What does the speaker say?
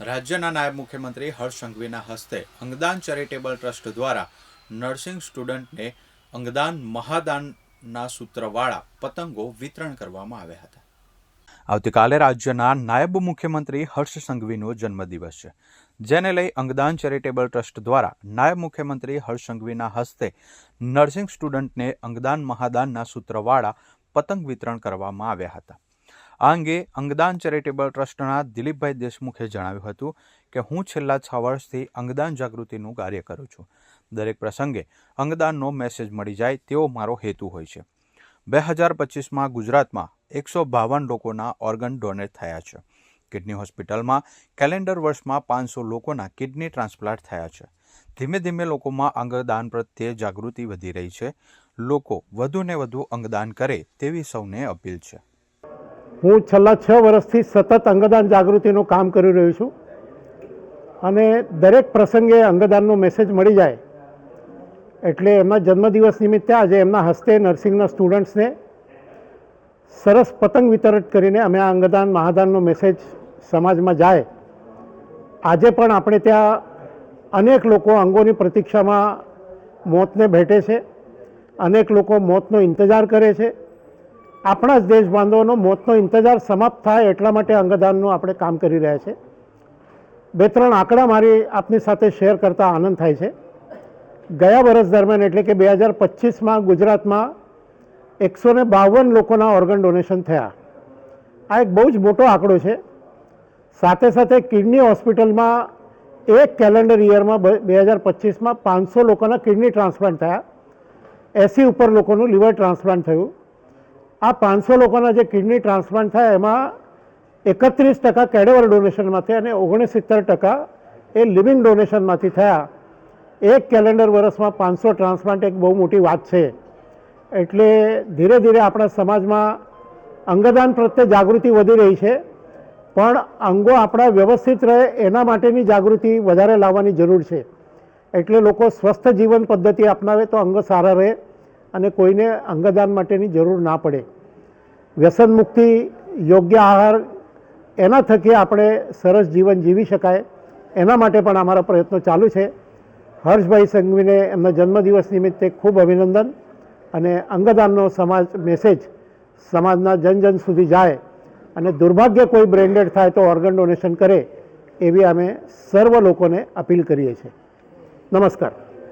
રાજ્યના નાયબ મુખ્યમંત્રી હર્ષ સંઘવીના હસ્તે અંગદાન ચેરિટેબલ ટ્રસ્ટ દ્વારા નર્સિંગ સ્ટુડન્ટને અંગદાન મહાદાનના સૂત્રવાળા પતંગો વિતરણ કરવામાં આવ્યા હતા. આવતીકાલે રાજ્યના નાયબ મુખ્યમંત્રી હર્ષ સંઘવીનો જન્મદિવસ છે. જેને લઈ અંગદાન ચેરિટેબલ ટ્રસ્ટ દ્વારા નાયબ મુખ્યમંત્રી હર્ષ સંઘવીના હસ્તે નર્સિંગ સ્ટુડન્ટને અંગદાન મહાદાનના સૂત્રવાળા પતંગ વિતરણ કરવામાં આવ્યા હતા. આ અંગે અંગદાન ચેરિટેબલ ટ્રસ્ટના દિલીપભાઈ દેશમુખે જણાવ્યું હતું કે, હું છેલ્લા છ વર્ષથી અંગદાન જાગૃતિનું કાર્ય કરું છું. દરેક પ્રસંગે અંગદાનનો મેસેજ મળી જાય તેવો મારો હેતુ હોય છે. બે હજાર પચીસમાં ગુજરાતમાં એકસો બાવન લોકોના ઓર્ગન ડોનેટ થયા છે. કિડની હોસ્પિટલમાં કેલેન્ડર વર્ષમાં પાંચસો લોકોના કિડની ટ્રાન્સપ્લાન્ટ થયા છે. ધીમે ધીમે લોકોમાં અંગદાન પ્રત્યે જાગૃતિ વધી રહી છે. લોકો વધુને વધુ અંગદાન કરે તેવી સૌને અપીલ છે. હું છેલ્લા છ વર્ષથી સતત અંગદાન જાગૃતિનું કામ કરી રહ્યો છું અને દરેક પ્રસંગે અંગદાનનો મેસેજ મળી જાય એટલે એમના જન્મદિવસ નિમિત્તે આજે એમના હસ્તે નર્સિંગના સ્ટુડન્ટ્સને સરસ પતંગ વિતરણ કરીને અમે આ અંગદાન, મહાદાનનો મેસેજ સમાજમાં જાય. આજે પણ આપણે ત્યાં અનેક લોકો અંગોની પ્રતીક્ષામાં મોતને ભેટે છે. અનેક લોકો મોતનો ઇંતજાર કરે છે. આપણા જ દેશ બાંધવોનો મોતનો ઇંતજાર સમાપ્ત થાય એટલા માટે અંગદાનનું આપણે કામ કરી રહ્યા છે. બે ત્રણ આંકડા મારી આપની સાથે શેર કરતા આનંદ થાય છે. ગયા વર્ષ દરમિયાન એટલે કે બે હજાર પચીસમાં ગુજરાતમાં એકસો ને બાવન લોકોના ઓર્ગન ડોનેશન થયા. આ એક બહુ જ મોટો આંકડો છે. સાથે સાથે કિડની હોસ્પિટલમાં એક કેલેન્ડર યરમાં બે હજાર પચીસમાં પાંચસો લોકોના કિડની ટ્રાન્સપ્લાન્ટ થયા. એસી ઉપર લોકોનું લીવર ટ્રાન્સપ્લાન્ટ થયું. આ પાંચસો લોકોના જે કિડની ટ્રાન્સપ્લાન્ટ થયા એમાં એકત્રીસ ટકા કેડેવર ડોનેશનમાંથી અને ઓગણસિત્તેર ટકા એ લિવિંગ ડોનેશનમાંથી થયા. એક કેલેન્ડર વર્ષમાં પાંચસો ટ્રાન્સપ્લાન્ટ એક બહુ મોટી વાત છે. એટલે ધીરે ધીરે આપણા સમાજમાં અંગદાન પ્રત્યે જાગૃતિ વધી રહી છે. પણ અંગો આપણા વ્યવસ્થિત રહે એના માટેની જાગૃતિ વધારે લાવવાની જરૂર છે. એટલે લોકો સ્વસ્થ જીવન પદ્ધતિ અપનાવે તો અંગો સારા રહે. અને કોઈને અંગદાન માટેની જરૂર ના પડે. વ્યસન મુક્તિ યોગ્ય આહાર એના થકી આપણે સરસ જીવન જીવી શકાય. એના માટે પણ અમારા પ્રયત્નો ચાલુ છે. હર્ષભાઈ સંઘવીને એમના જન્મદિવસ નિમિત્તે ખૂબ અભિનંદન અને અંગદાનનો સમાજ મેસેજ સમાજના જન જન સુધી જાય અને દુર્ભાગ્ય કોઈ બ્રેન્ડેડ થાય તો ઓર્ગન ડોનેશન કરે એવી અમે સર્વ લોકોને અપીલ કરીએ છીએ. નમસ્કાર.